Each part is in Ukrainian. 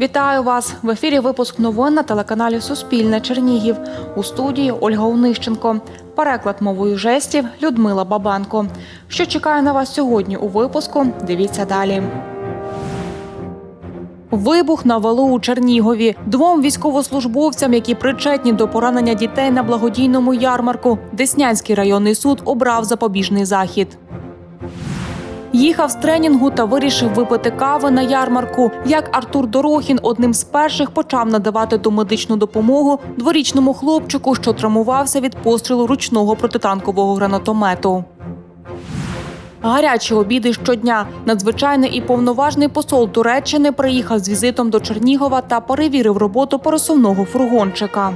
Вітаю вас в ефірі. Випуск новин на телеканалі Суспільне Чернігів. У студії Ольга Онищенко. Переклад мовою жестів Людмила Бабанко. Що чекає на вас сьогодні у випуску? Дивіться далі. Вибух на валу у Чернігові. Двом військовослужбовцям, які причетні до поранення дітей на благодійному ярмарку, Деснянський районний суд обрав запобіжний захід. Їхав з тренінгу та вирішив випити кави на ярмарку. Як Артур Дорохін одним з перших почав надавати домедичну допомогу дворічному хлопчику, що травмувався від пострілу ручного протитанкового гранатомету. Гарячі обіди щодня. Надзвичайний і повноважний посол Туреччини приїхав з візитом до Чернігова та перевірив роботу пересувного фургончика.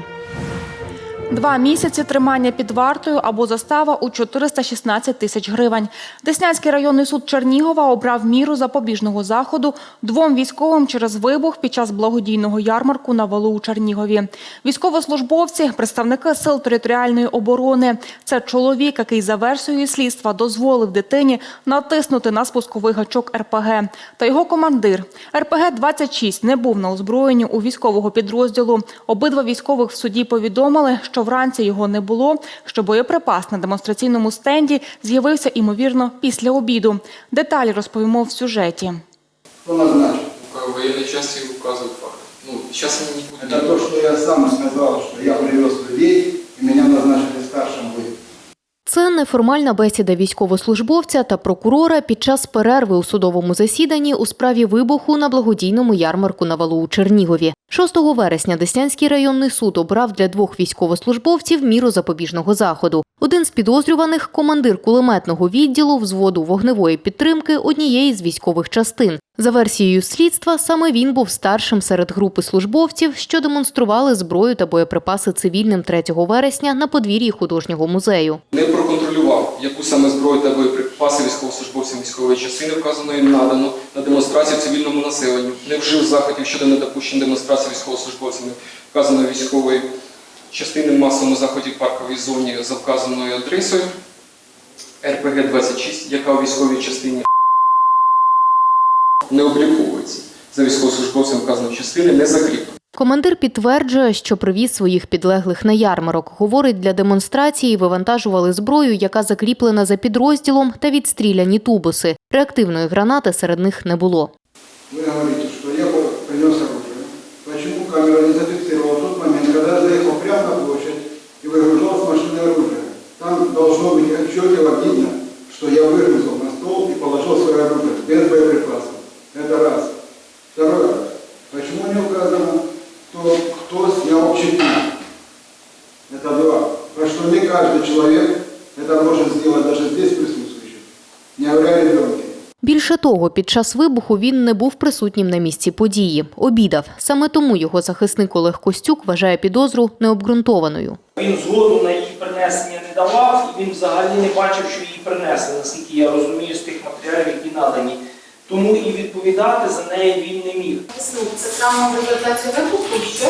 Два місяці тримання під вартою або застава у 416 тисяч гривень. Деснянський районний суд Чернігова обрав міру запобіжного заходу двом військовим через вибух під час благодійного ярмарку на валу у Чернігові. Військовослужбовці, представники сил територіальної оборони. Це чоловік, який за версією слідства дозволив дитині натиснути на спусковий гачок РПГ. Та його командир РПГ-26 не був на озброєнні у військового підрозділу. Обидва військових в суді повідомили, що вранці його не було, що боєприпас на демонстраційному стенді з'явився, імовірно, після обіду. Деталі розповімо в сюжеті. Кто назначил? В военной части указывают факт. Ну, сейчас они не Это будут. то, что я сам сказал, что я привез людей, и меня назначили старшим вы. Це неформальна бесіда військовослужбовця та прокурора під час перерви у судовому засіданні у справі вибуху на благодійному ярмарку на валу у Чернігові. 6 вересня Деснянський районний суд обрав для двох військовослужбовців міру запобіжного заходу. Один з підозрюваних командир кулеметного відділу взводу вогневої підтримки однієї з військових частин. За версією слідства, саме він був старшим серед групи службовців, що демонстрували зброю та боєприпаси цивільним 3 вересня на подвір'ї художнього музею. Не проконтролював, яку саме зброю та боєприпаси військовослужбовцям військової частини вказаної надано на демонстрацію цивільному населенню. Не вжив заходів щодо недопущення демонстрації військовослужбовцями вказаної військової частини масовому заході в парковій зоні за вказаною адресою РПГ-26, яка у військовій частині не обліковується. За військовослужбовцем вказаної частини не закріплено. Командир підтверджує, що привіз своїх підлеглих на ярмарок. Говорить, для демонстрації вивантажували зброю, яка закріплена за підрозділом, та відстріляні тубуси. Реактивної гранати серед них не було. Вы говорите, что я бы принес оружие. Почему камера не зафиксировала тот момент, когда я заехал прямо на площадь и выгружал с машины оружие? Там должно быть отчетливо видно, что я выгрузил на стол и положил свое оружие без боеприпасов. Это раз. Второй раз. Почему не указано, кто, кто снял чеки? Это два. Потому что не каждый человек это может сделать даже здесь присутствующий, не говоря ребенке. Більше того, під час вибуху він не був присутнім на місці події. Обідав. Саме тому його захисник Олег Костюк вважає підозру необґрунтованою. Він згоду на її принесення не давав, і він взагалі не бачив, що її принесли, наскільки я розумію з тих матеріалів, які надані. Тому і відповідати за неї він не міг. Це саме в результаті вибуху, що?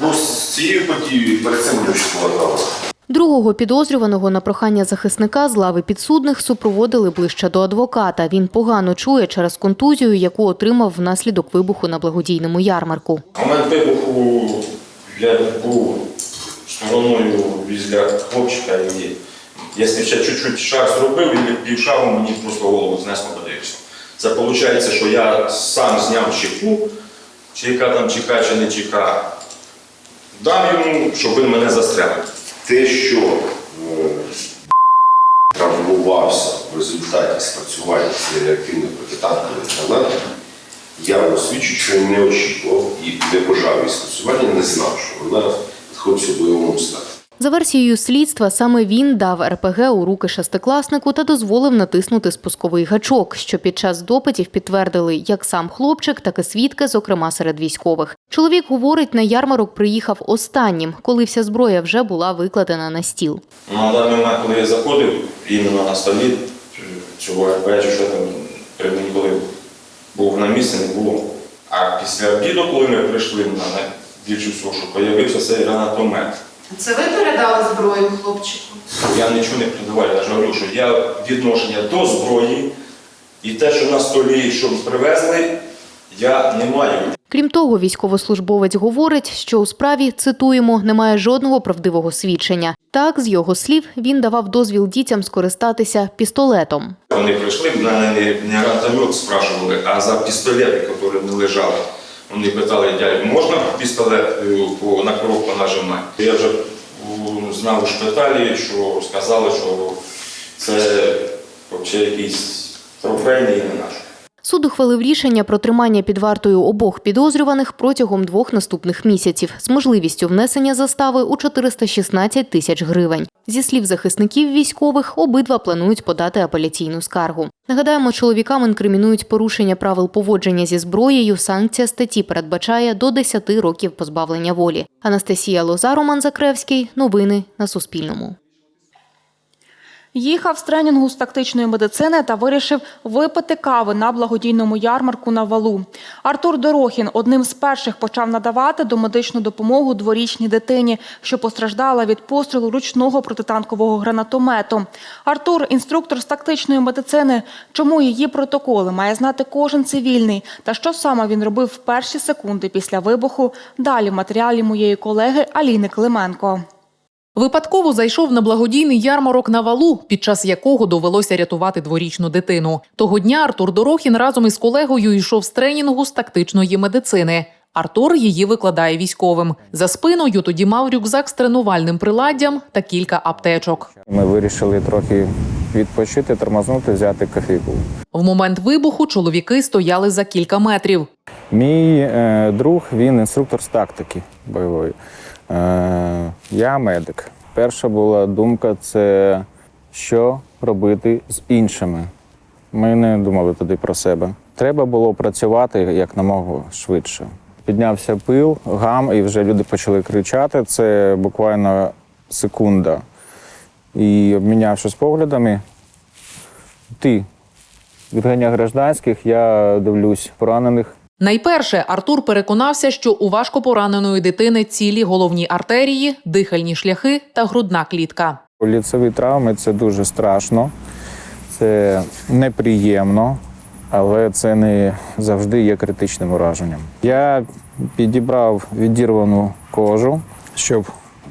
Ну, з цією подією перед цим дівчинку вважала. Другого підозрюваного на прохання захисника з лави підсудних супроводили ближче до адвоката. Він погано чує через контузію, яку отримав внаслідок вибуху на благодійному ярмарку. Момент вибуху я був стороною після хлопчика і якщо ще чуть-чуть шаг зробив, і півшагу мені просто голову знесло подивився. Це виходить, що я сам зняв чеку, чи яка там чека, чи не чека. Дам йому, щоб він мене застрелив. те, що е, травмувався в результаті спрацювання цієї реактивної протитанкової гранати, я освічу, що не очікував і не бажав її скасування, не знав, що вона знаходиться в бойовому стані. За версією слідства, саме він дав РПГ у руки шестикласнику та дозволив натиснути спусковий гачок, що під час допитів підтвердили як сам хлопчик, так і свідки, зокрема серед військових. Чоловік говорить, на ярмарок приїхав останнім, коли вся зброя вже була викладена на стіл. На даний момент, коли я заходив, іменно на столі цього РП, чи що там при мені коли був на місці, не було. А після обіду, коли ми прийшли на дівчу сушу, появився цей гранатомет. Це ви передали зброю хлопчику? Я нічого не придавав, я ж говорю, що я відношення до зброї і те, що на столі, що привезли, Я не маю Крім того, військовослужбовець говорить, що у справі цитуємо немає жодного правдивого свідчення. Так, з його слів, він давав дозвіл дітям скористатися пістолетом. Вони прийшли, мене не, не гранатомет спрашивали, а за пістолети, які не лежали. Вони питали, дядь, можна пістолет е, на кнопку нажимати? Я вже знав у шпиталі, що сказали, що це взагалі якийсь трофейний не наш. Суд ухвалив рішення про тримання під вартою обох підозрюваних протягом двох наступних місяців з можливістю внесення застави у 416 тисяч гривень. Зі слів захисників військових, обидва планують подати апеляційну скаргу. Нагадаємо, чоловікам інкримінують порушення правил поводження зі зброєю. Санкція статті передбачає до 10 років позбавлення волі. Анастасія Лоза, Роман Закревський. Новини на Суспільному. Їхав з тренінгу з тактичної медицини та вирішив випити кави на благодійному ярмарку на валу. Артур Дорохін одним з перших почав надавати домедичну допомогу дворічній дитині, що постраждала від пострілу ручного протитанкового гранатомету. Артур інструктор з тактичної медицини. Чому її протоколи має знати кожен цивільний? Та що саме він робив в перші секунди після вибуху? Далі в матеріалі моєї колеги Аліни Клименко. Випадково зайшов на благодійний ярмарок на валу, під час якого довелося рятувати дворічну дитину. Того дня Артур Дорохін разом із колегою йшов з тренінгу з тактичної медицини. Артур її викладає військовим. За спиною тоді мав рюкзак з тренувальним приладдям та кілька аптечок. Ми вирішили трохи відпочити, тормознути, взяти кофейку. В момент вибуху чоловіки стояли за кілька метрів. Мій е, друг, він інструктор з тактики бойової. Е, я медик. Перша була думка це що робити з іншими. Ми не думали тоді про себе. Треба було працювати як намогу швидше. Піднявся пил, гам, і вже люди почали кричати. Це буквально секунда. І обмінявшись поглядами, ти відганяй гражданських, я дивлюсь поранених. Найперше Артур переконався, що у важко пораненої дитини цілі головні артерії, дихальні шляхи та грудна клітка. Ліцеві травми це дуже страшно, це неприємно, але це не завжди є критичним ураженням. Я підібрав відірвану кожу, щоб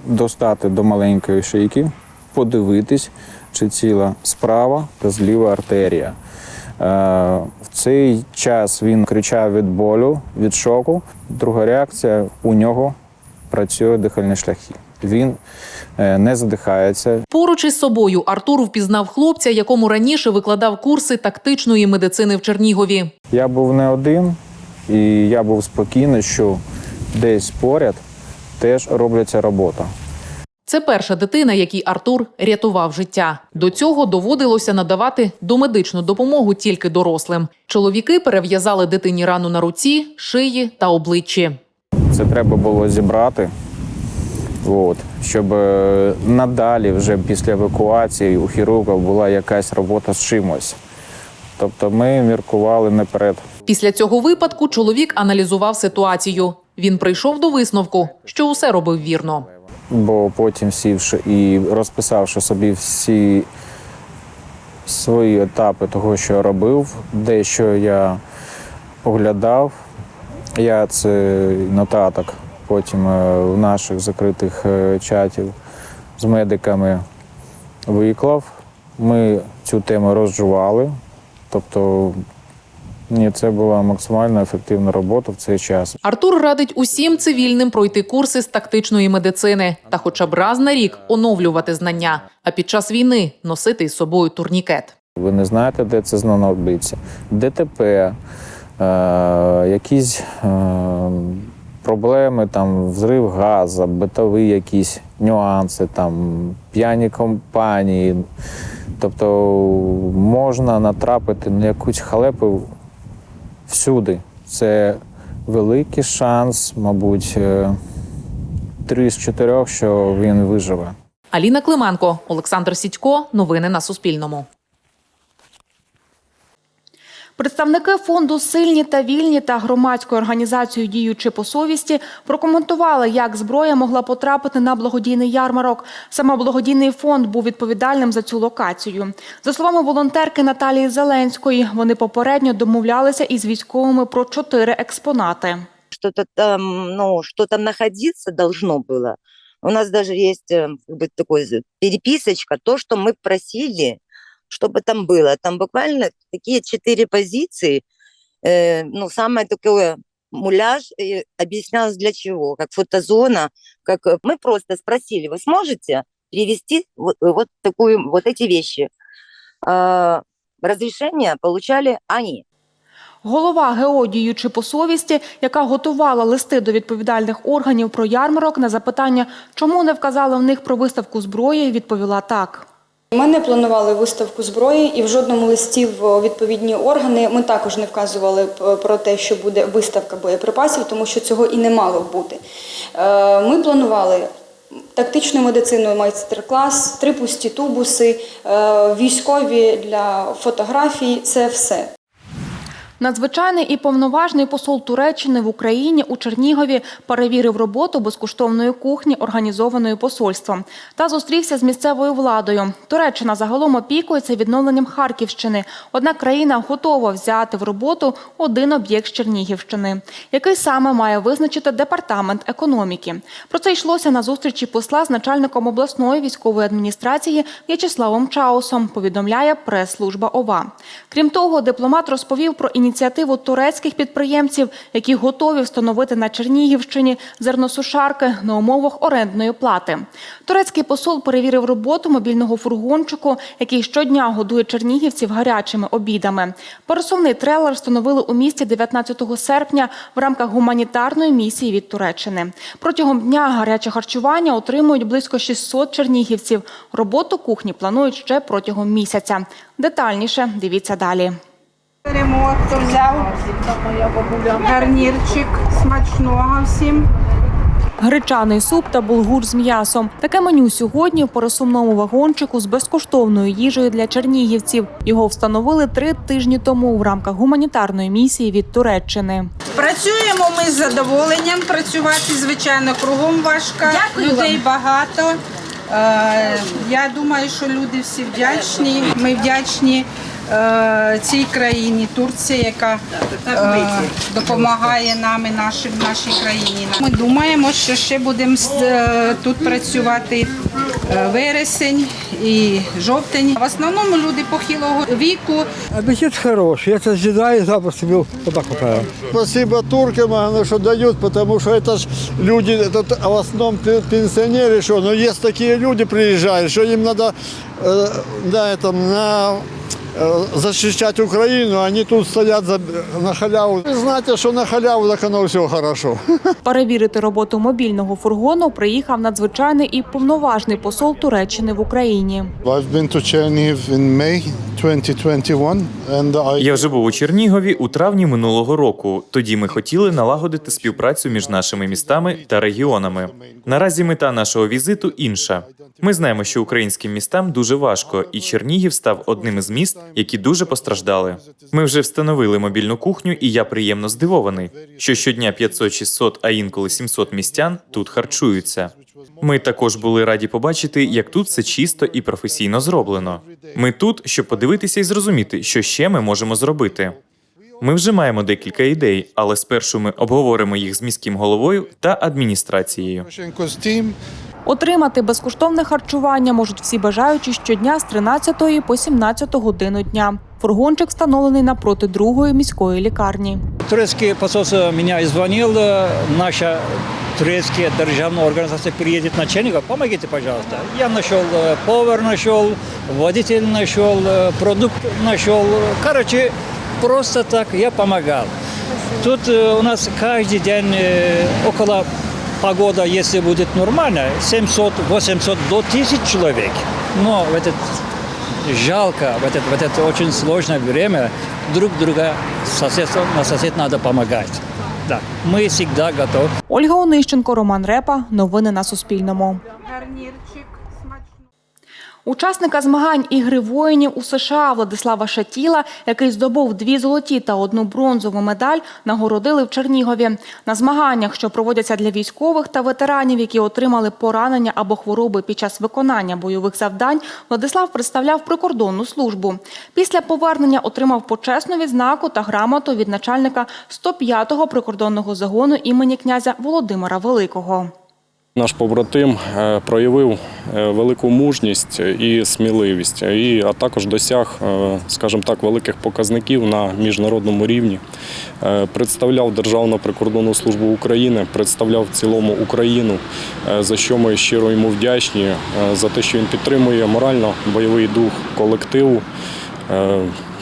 достати до маленької шийки, подивитись, чи ціла справа та зліва артерія. Е, В цей час він кричав від болю, від шоку. Друга реакція у нього працює дихальні шляхи. Він е, не задихається, Поруч із собою Артур впізнав хлопця, якому раніше викладав курси тактичної медицини в Чернігові. Я був не один, і я був спокійний, що десь поряд теж робляться робота. Це перша дитина, якій Артур рятував життя. До цього доводилося надавати домедичну допомогу тільки дорослим. Чоловіки перев'язали дитині рану на руці, шиї та обличчі. Це треба було зібрати, от, щоб е, надалі, вже після евакуації, у хірурга була якась робота з чимось. Тобто ми міркували наперед. Після цього випадку чоловік аналізував ситуацію. Він прийшов до висновку, що усе робив вірно. Бо потім сівши і розписавши собі всі свої етапи того, що я робив, дещо я оглядав, я це нотаток потім е, в наших закритих е, чатів з медиками виклав. Ми цю тему розжували. Тобто, ні, це була максимально ефективна робота в цей час. Артур радить усім цивільним пройти курси з тактичної медицини та хоча б раз на рік оновлювати знання, а під час війни носити із собою турнікет. Ви не знаєте, де це знадобиться. ДТП, е, якісь е, проблеми, там, взрив газу, битові якісь нюанси, там, п'яні компанії. Тобто можна натрапити на якусь халепу всюди. Це великий шанс, мабуть, е, три з чотирьох, що він виживе. Аліна Клименко, Олександр Сідько. Новини на Суспільному. Представники фонду Сильні та вільні та громадської організації Діючи по совісті прокоментували, як зброя могла потрапити на благодійний ярмарок. Саме благодійний фонд був відповідальним за цю локацію. За словами волонтерки Наталії Зеленської, вони попередньо домовлялися із військовими про чотири експонати. что-то там, ну, что там находиться должно было. У нас даже есть э, как бы такой з- переписочка, то, что мы просили, чтобы там было. Там буквально такие четыре позиции, э, ну, самое такое муляж, и объяснялось для чего, как фотозона, как э, мы просто спросили, вы сможете привезти вот, вот такую, вот эти вещи? А, разрешение получали они. Голова ГО «Діючи по совісті, яка готувала листи до відповідальних органів про ярмарок, на запитання, чому не вказали в них про виставку зброї, відповіла так. Ми не планували виставку зброї, і в жодному листі в відповідні органи ми також не вказували про те, що буде виставка боєприпасів, тому що цього і не мало бути. Е, Ми планували тактичну медицину, майстер-клас, три пусті тубуси, е, військові для фотографій це все. Надзвичайний і повноважний посол Туреччини в Україні у Чернігові перевірив роботу безкоштовної кухні, організованої посольством, та зустрівся з місцевою владою. Туреччина загалом опікується відновленням Харківщини. Однак країна готова взяти в роботу один об'єкт з Чернігівщини, який саме має визначити департамент економіки. Про це йшлося на зустрічі посла з начальником обласної військової адміністрації В'ячеславом Чаусом. Повідомляє прес-служба ОВА. Крім того, дипломат розповів про ініціативу турецьких підприємців, які готові встановити на Чернігівщині зерносушарки на умовах орендної плати. Турецький посол перевірив роботу мобільного фургончику, який щодня годує чернігівців гарячими обідами. Пересувний трейлер встановили у місті 19 серпня в рамках гуманітарної місії від Туреччини. Протягом дня гаряче харчування отримують близько 600 чернігівців. Роботу кухні планують ще протягом місяця. Детальніше дивіться далі. Беремо, хто взяв гарнірчик смачного всім. Гречаний суп та булгур з м'ясом. Таке меню сьогодні в пересувному вагончику з безкоштовною їжею для чернігівців. Його встановили три тижні тому в рамках гуманітарної місії від Туреччини. Працюємо ми з задоволенням. Працювати, звичайно, кругом важко. Людей багато. Е, Я думаю, що люди всі вдячні. Ми вдячні цій країні, Турція, яка е, допомагає нам і нашим нашій країні. Ми думаємо, що ще будемо е, тут працювати е, вересень і жовтень. В основному люди похилого віку. Аппетит хороший. Я это съедаю, запросто был вот так вот. Спасибо туркам, они, что дают, потому что это ж люди, это т- в основном пен- пенсионеры, что, но есть такие люди приезжают, что им надо э, на этом, на э, защищать Украину, они тут стоят за, на халяву. Вы знаете, что на халяву так оно все хорошо. Перевірити роботу мобільного фургону приїхав надзвичайний і повноважний посол Туреччини в Україні. I've been to Chernihiv in May 2021 and I Я вже був у Чернігові у травні минулого року. Тоді ми хотіли налагодити співпрацю між нашими містами та регіонами. Наразі мета нашого візиту інша. Ми знаємо, що українським містам дуже важко, і Чернігів став одним із міст, які дуже постраждали. Ми вже встановили мобільну кухню, і я приємно здивований, що щодня 500-600, а інколи 700 містян тут харчуються. Ми також були раді побачити, як тут все чисто і професійно зроблено. Ми тут, щоб подивитися і зрозуміти, що ще ми можемо зробити. Ми вже маємо декілька ідей, але спершу ми обговоримо їх з міським головою та адміністрацією. Poroshenko's team Отримати безкоштовне харчування можуть всі бажаючі щодня з 13 по 17 годину дня. Фургончик встановлений напроти другої міської лікарні. Турецкий посольство меня звонил, э, наша турецкая державная организация приедет на Чернигов, помогите, пожалуйста. Я нашел э, повар, нашел, водитель нашел, э, продукт нашел. Короче, просто так я помогал. Тут э, у нас каждый день э, около погода, если будет нормально, 700, 800 до 1000 человек. Но в этот жалко, в это, в это очень сложное время друг друга сосед, на сосед надо помогать. Да, мы всегда готовы. Ольга Онищенко, Роман Репа. Новини на Суспільному. Учасника змагань ігри воїнів у США Владислава Шатіла, який здобув дві золоті та одну бронзову медаль, нагородили в Чернігові. На змаганнях, що проводяться для військових та ветеранів, які отримали поранення або хвороби під час виконання бойових завдань, Владислав представляв прикордонну службу. Після повернення отримав почесну відзнаку та грамоту від начальника 105-го прикордонного загону імені князя Володимира Великого. Наш побратим е, проявив е, велику мужність і сміливість, і, а також досяг, е, скажімо так, великих показників на міжнародному рівні. Представляв Державну прикордонну службу України, представляв в цілому Україну, за що ми щиро йому вдячні, за те, що він підтримує морально-бойовий дух колективу.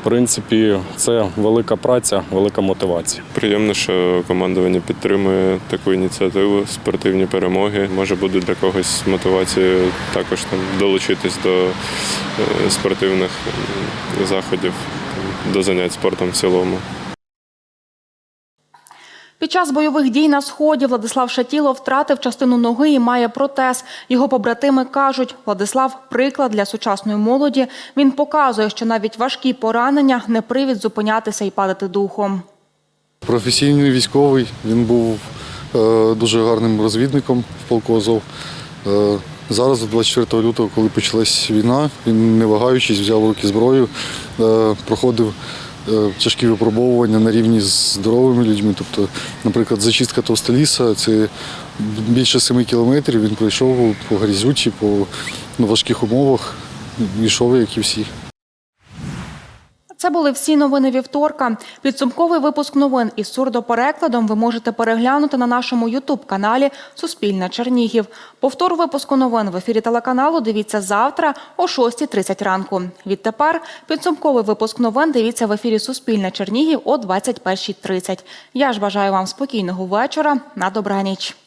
Принципі, це велика праця, велика мотивація. Приємно, що командування підтримує таку ініціативу, спортивні перемоги. Може буде для когось мотивацією також там долучитись до е, спортивних заходів, до занять спортом в цілому. Під час бойових дій на сході Владислав Шатіло втратив частину ноги і має протез. Його побратими кажуть, Владислав приклад для сучасної молоді. Він показує, що навіть важкі поранення не привід зупинятися і падати духом. Професійний військовий, він був е, дуже гарним розвідником в полку Азов. Е, зараз, 24 лютого, коли почалась війна, він не вагаючись взяв руки зброю, е, проходив тяжкі випробовування на рівні з здоровими людьми. Тобто, наприклад, зачистка Товстоліса це більше семи кілометрів. Він пройшов по грізючі, по ну, важких умовах, йшов, як і всі. Це були всі новини вівторка. Підсумковий випуск новин із сурдоперекладом ви можете переглянути на нашому Ютуб-каналі Суспільне Чернігів. Повтор випуску новин в ефірі телеканалу дивіться завтра о 6.30 ранку. Відтепер підсумковий випуск новин дивіться в ефірі Суспільне Чернігів о 21.30. Я ж бажаю вам спокійного вечора. На добраніч.